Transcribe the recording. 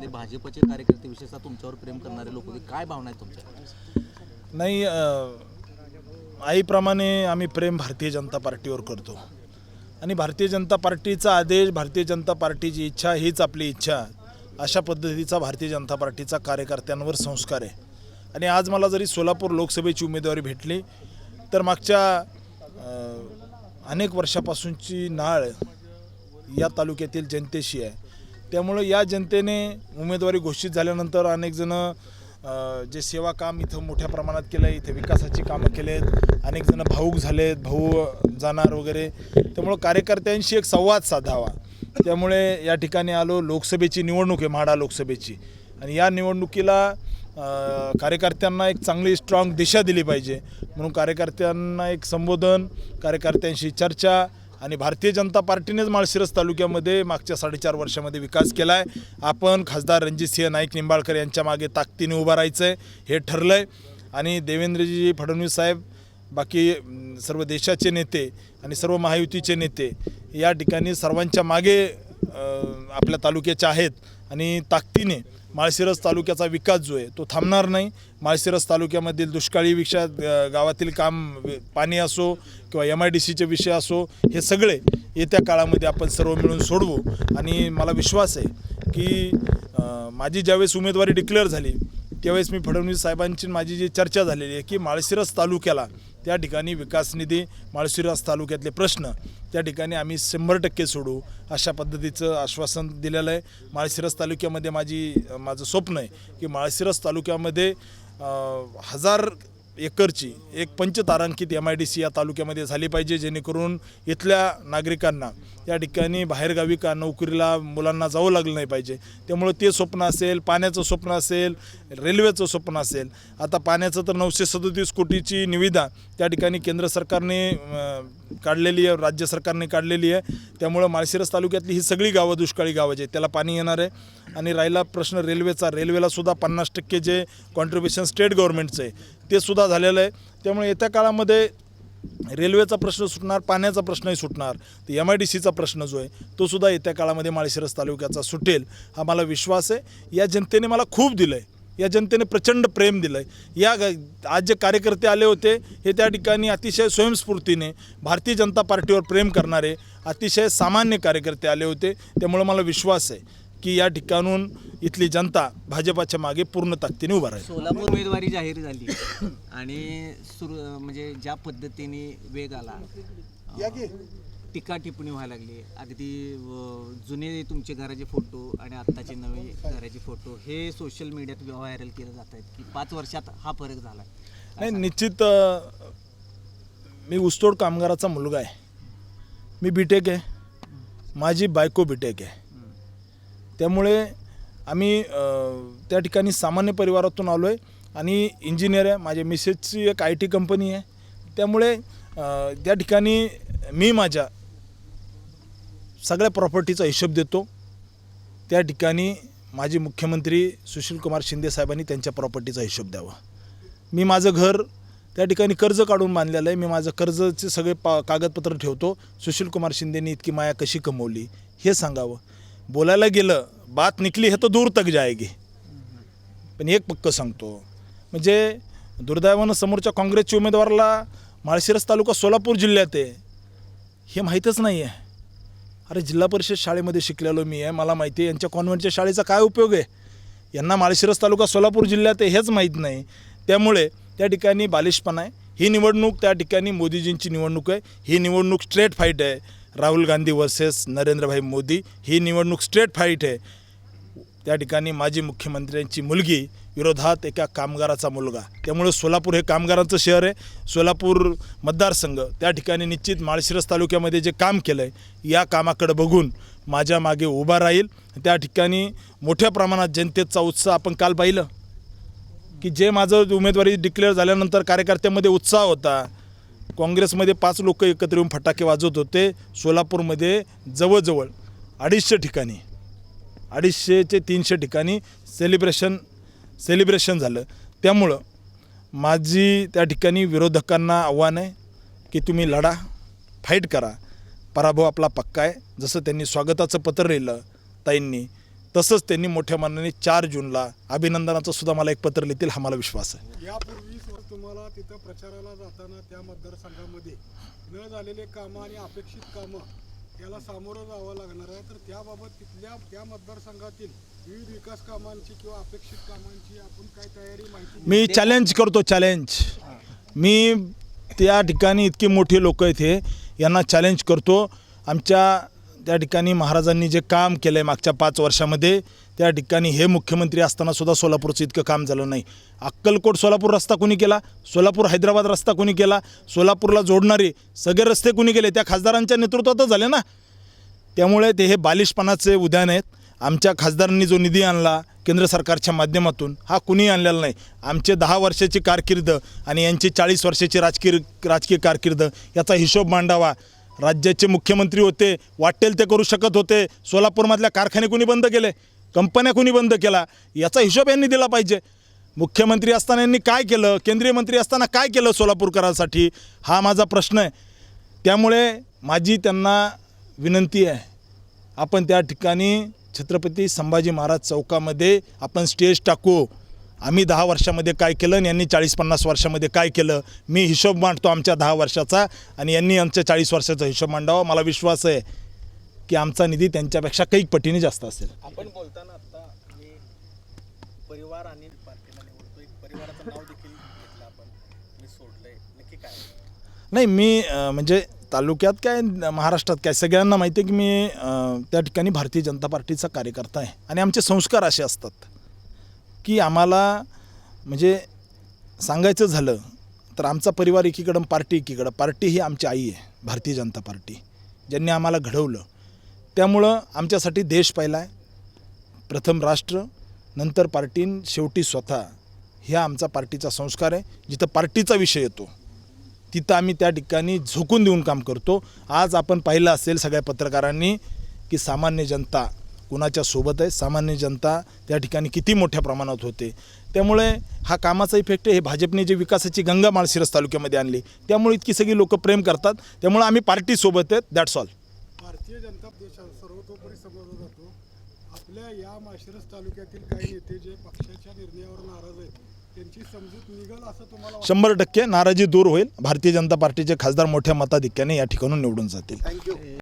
तालुक्यामधले भाजपचे कार्यकर्ते विशेषतः तुमच्यावर प्रेम करणारे लोक होते. काय भावना आहेत तुमच्या? नाही आईप्रमाणे आम्ही प्रेम भारतीय जनता पार्टीवर करतो. आणि भारतीय जनता पार्टीचा आदेश भारतीय जनता पार्टीची इच्छा हीच आपली इच्छा. अशा पद्धतीचा भारतीय जनता पार्टीचा कार्यकर्त्यांवर संस्कार आहे. आणि आज मला जरी सोलापूर लोकसभेची उमेदवारी भेटली तर मागच्या अनेक वर्षापासूनची नाळ या तालुक्यातील जनतेशी आहे. त्यामुळं या जनतेने उमेदवारी घोषित झाल्यानंतर अनेक जण जे सेवा काम इथं मोठ्या प्रमाणात केलं आहे इथे विकासाची कामं केले आहेत अनेक जण भाऊक आहेत भाऊ जाणार वगैरे. त्यामुळं कार्यकर्त्यांशी एक संवाद साधावा. त्यामुळे या ठिकाणी आलो लोकसभेची निवडणूक आहे म्हाडा लोकसभेची. आणि या निवडणुकीला कार्यकर्त्यांना एक चांगली स्ट्रॉंग दिशा दिली पाहिजे. म्हणून कार्यकर्त्यांना एक संबोधन कार्यकर्त्यांशी चर्चा आणि भारतीय जनता पार्टीनेच माळशिरस तालुक्यामध्ये मागच्या साडेचार वर्षामध्ये विकास केला आहे आपण खासदार रणजितसिंह नाईक निंबाळकर यांच्या मागे ताकदीने उभं राहायचं आहे हे ठरलं आहे आणि देवेंद्रजी फडणवीस साहेब बाकी सर्व देशाचे नेते आणि सर्व महायुतीचे नेते या ठिकाणी सर्वांच्या मागे आपल्या तालुक्याचे आहेत. आणि ताकदीने माळशिरस तालुक्याचा विकास जो आहे तो थांबणार नाही. माळशिरस तालुक्यामधील दुष्काळी विषयात गावातील काम पाणी असो किंवा एम आय डी सीचे विषय असो हे सगळे येत्या काळामध्ये आपण सर्व मिळून सोडवू. आणि मला विश्वास आहे की माझी ज्यावेळेस उमेदवारी डिक्लेअर झाली त्यावेळेस मी फडणवीस साहेबांची माझी जी चर्चा झालेली आहे की माळशिरस तालुक्याला त्या ठिकाणी विकास निधी माळशिरस तालुक्यातले प्रश्न त्या ठिकाणी आम्ही शंभर टक्के सोडू अशा पद्धतीचं आश्वासन दिलेलं आहे. माळशिरस तालुक्यामध्ये माझी माझं स्वप्न आहे की माळशिरस तालुक्यामध्ये हजार एकरची एक पंचतारांकित एम आय डी सी या तालुक्यामध्ये झाली पाहिजे जेणेकरून इथल्या नागरिकांना त्या ठिकाणी बाहेरगावी का नोकरीला मुलांना जावं लागलं नाही पाहिजे. त्यामुळं ते स्वप्न असेल पाण्याचं स्वप्न असेल रेल्वेचं स्वप्न असेल. आता पाण्याचं तर नऊशे सदोतीस कोटीची निविदा त्या ठिकाणी केंद्र सरकारने काढलेली आहे राज्य सरकारने काढलेली आहे. त्यामुळं माळशिरस तालुक्यातली ही सगळी गावं दुष्काळी गावं जे आहेत, त्याला पाणी येणार आहे. आणि राहिला प्रश्न रेल्वेचा रेल्वेलासुद्धा पन्नास टक्के जे कॉन्ट्रीब्युशन स्टेट गव्हर्नमेंटचं आहे ते सुद्धा झालेलं आहे. त्यामुळे येत्या काळामध्ये रेल्वेचा प्रश्न सुटणार पाण्याचा प्रश्नही सुटणार. तर एम आय डी सीचा प्रश्न जो आहे तो सुद्धा येत्या काळामध्ये माळशिरस तालुक्याचा सुटेल हा मला विश्वास आहे. या जनतेने मला खूप दिलं आहे या जनतेने प्रचंड प्रेम दिलं आहे या आज जे कार्यकर्ते आले होते हे त्या ठिकाणी अतिशय स्वयंस्फूर्तीने भारतीय जनता पार्टीवर प्रेम करणारे अतिशय सामान्य कार्यकर्ते आले होते. त्यामुळं मला विश्वास आहे. की या ठिकाणून इथली जनता भाजपाच्या मागे पूर्ण ताकदीने उभा राहील. सोलापूर उमेदवारी जाहीर झाली आणि सुरू म्हणजे ज्या पद्धतीने वेग आला टीका टिप्पणी व्हायला लागली. अगदी जुने तुमचे घराचे फोटो आणि आत्ताचे नवे घराचे फोटो हे सोशल मीडियात व्हायरल केले जात आहेत की पाच वर्षात हा फरक झाला. नाही निश्चित मी ऊसतोड कामगाराचा मुलगा आहे. मी बीटेक आहे. माझी बायको बीटेक आहे. त्यामुळे आम्ही त्या ठिकाणी सामान्य परिवारातून आलो आहे आणि इंजिनियर आहे माझ्या मिसेसची एक आय टी कंपनी आहे. त्यामुळे त्या ठिकाणी मी माझ्या सगळ्या प्रॉपर्टीचा हिशोब देतो. त्या ठिकाणी माजी मुख्यमंत्री सुशीलकुमार शिंदे साहेबांनी त्यांच्या प्रॉपर्टीचा हिशोब द्यावा. मी माझं घर त्या ठिकाणी कर्ज काढून बांधलेलं आहे. मी माझं कर्जचे सगळे पा कागदपत्र ठेवतो. सुशीलकुमार शिंदेनी इतकी माया कशी कमवली हे सांगावं. बोलायला गेलं बात निकली हे तर दूर तक जायगी पण एक पक्क सांगतो म्हणजे दुर्दैवानं समोरच्या काँग्रेसच्या उमेदवाराला माळशिरस तालुका सोलापूर जिल्ह्यात आहे हे माहीतच नाही आहे अरे जिल्हा परिषद शाळेमध्ये शिकलेलो मी आहे मला माहिती आहे यांच्या कॉन्व्हेंटच्या शाळेचा काय उपयोग आहे? यांना माळशिरस तालुका सोलापूर जिल्ह्यात आहे हेच माहीत नाही. त्यामुळे त्या ठिकाणी बालिशपणा आहे. ही निवडणूक त्या ठिकाणी मोदीजींची निवडणूक आहे. ही निवडणूक स्ट्रेट फाईट आहे. राहुल गांधी वर्सेस नरेंद्रभाई मोदी ही निवडणूक स्ट्रेट फाईट आहे. त्या ठिकाणी माजी मुख्यमंत्र्यांची मुलगी विरोधात एका कामगाराचा मुलगा. त्यामुळे सोलापूर हे कामगारांचं शहर आहे. सोलापूर मतदारसंघ त्या ठिकाणी निश्चित माळशिरस तालुक्यामध्ये जे काम केलं आहे या कामाकडे बघून माझ्या मागे उभा राहील. त्या ठिकाणी मोठ्या प्रमाणात जनतेचा उत्साह आपण काल पाहिलं. की जे माझं उमेदवारी डिक्लेअर झाल्यानंतर कार्यकर्त्यांमध्ये उत्साह होता. काँग्रेसमध्ये पाच लोक एकत्र येऊन फटाके वाजवत होते. सोलापूरमध्ये जवळजवळ अडीचशे ठिकाणी अडीचशे ते तीनशे ठिकाणी सेलिब्रेशन सेलिब्रेशन झालं. त्यामुळं माझी त्या ठिकाणी विरोधकांना आव्हान आहे की तुम्ही लढा फाईट करा. पराभव आपला पक्का आहे. जसं त्यांनी स्वागताचं पत्र लिहिलं ताईंनी तसंच त्यांनी मोठ्या मनाने चार जूनला अभिनंदनाचं सुद्धा मला एक पत्र लिहितील हा मला विश्वास आहे. तुम्हाला तिथं प्रचाराला जाताना त्या मतदारसंघामध्ये न झालेले कामं आणि अपेक्षित कामं याला सामोरं जावं लागणार आहे. तर त्याबाबत तिथल्या त्या मतदारसंघातील विविध विकास कामांची किंवा अपेक्षित कामांची आपण काय तयारी माहिती मी चॅलेंज करतो चॅलेंज मी त्या ठिकाणी इतकी मोठी लोक इथे यांना चॅलेंज करतो. आमच्या त्या ठिकाणी महाराजांनी जे काम केलं आहे मागच्या पाच वर्षामध्ये त्या ठिकाणी हे मुख्यमंत्री असताना सुद्धा सोलापूरचं इतकं काम झालं नाही. अक्कलकोट सोलापूर रस्ता कुणी केला? सोलापूर हैदराबाद रस्ता कुणी केला? सोलापूरला जोडणारे सगळे रस्ते कुणी केले? त्या खासदारांच्या नेतृत्वातच झाले ना. त्यामुळे ते हे बालिशपणाचे उद्यान आहेत. आमच्या खासदारांनी जो निधी आणला केंद्र सरकारच्या माध्यमातून हा कुणीही आणलेला नाही. आमचे दहा वर्षाची कारकीर्द आणि यांची चाळीस वर्षाची राजकीय राजकीय कारकीर्द याचा हिशोब मांडावा. राज्याचे मुख्यमंत्री होते वाटेल ते करू शकत होते सोलापूरमधल्या कारखाने कुणी बंद केले कंपन्या कुणी बंद केला याचा हिशोब यांनी दिला पाहिजे. मुख्यमंत्री असताना यांनी काय केलं केंद्रीय मंत्री असताना काय केलं सोलापूरकरांसाठी हा माझा प्रश्न आहे. त्यामुळे माझी त्यांना विनंती आहे आपण त्या ठिकाणी छत्रपती संभाजी महाराज चौकामध्ये आपण स्टेज टाकू. आम्ही दहा वर्षामध्ये काय केलं आणि यांनी चाळीस पन्नास वर्षामध्ये काय केलं? मी हिशोब मांडतो आमच्या दहा वर्षाचा आणि यांनी आमच्या चाळीस वर्षाचा हिशोब मांडावा. मला विश्वास आहे की आमचा निधी त्यांच्यापेक्षा कैक पटीने जास्त असेल. आपण बोलताना आता मी परिवार आणि पार्टीला निवडतो एक परिवाराचं नाव देखील घेतलं आपण. मी सोडलंय. नक्की काय? नाही मी म्हणजे तालुक्यात काय महाराष्ट्रात काय सगळ्यांना माहिती आहे की मी त्या ठिकाणी भारतीय जनता पार्टीचा कार्यकर्ता आहे. आणि आमचे संस्कार असे असतात. की आम्हाला म्हणजे सांगायचं झालं तर आमचा परिवार एकीकडं पार्टी एकीकडं. पार्टी ही आमची आई आहे भारतीय जनता पार्टी ज्यांनी आम्हाला घडवलं. त्यामुळं आमच्यासाठी देश पहिला आहे. प्रथम राष्ट्र नंतर पार्टी शेवटी स्वतः. ह्या आमचा पार्टीचा संस्कार आहे. जिथं पार्टीचा विषय येतो तिथं आम्ही त्या ठिकाणी झोकून देऊन काम करतो. आज आपण पाहिलं असेल सगळ्या पत्रकारांनी की सामान्य जनता कुणाच्या सोबत आहे? सामान्य जनता त्या ठिकाणी किती मोठ्या प्रमाणात होते? त्यामुळे हा कामाचा इफेक्ट आहे. हे भाजपने जे विकासाची गंगा माळशिरस तालुक्यामध्ये आणली त्यामुळे इतकी सगळी लोक प्रेम करतात. त्यामुळे आम्ही पार्टीसोबत आहेत. दॅट्स ऑल भारतीय जनता देशात सर्वतोपरी समजला जातो. आपल्या या माशिरस तालुक्यातील काही नेते जे पक्षाच्या निर्णयावर नाराज आहेत? शंभर टक्के नाराजी दूर होईल. भारतीय जनता पार्टीचे खासदार मोठ्या मताधिक्याने या ठिकाणून निवडून जातील.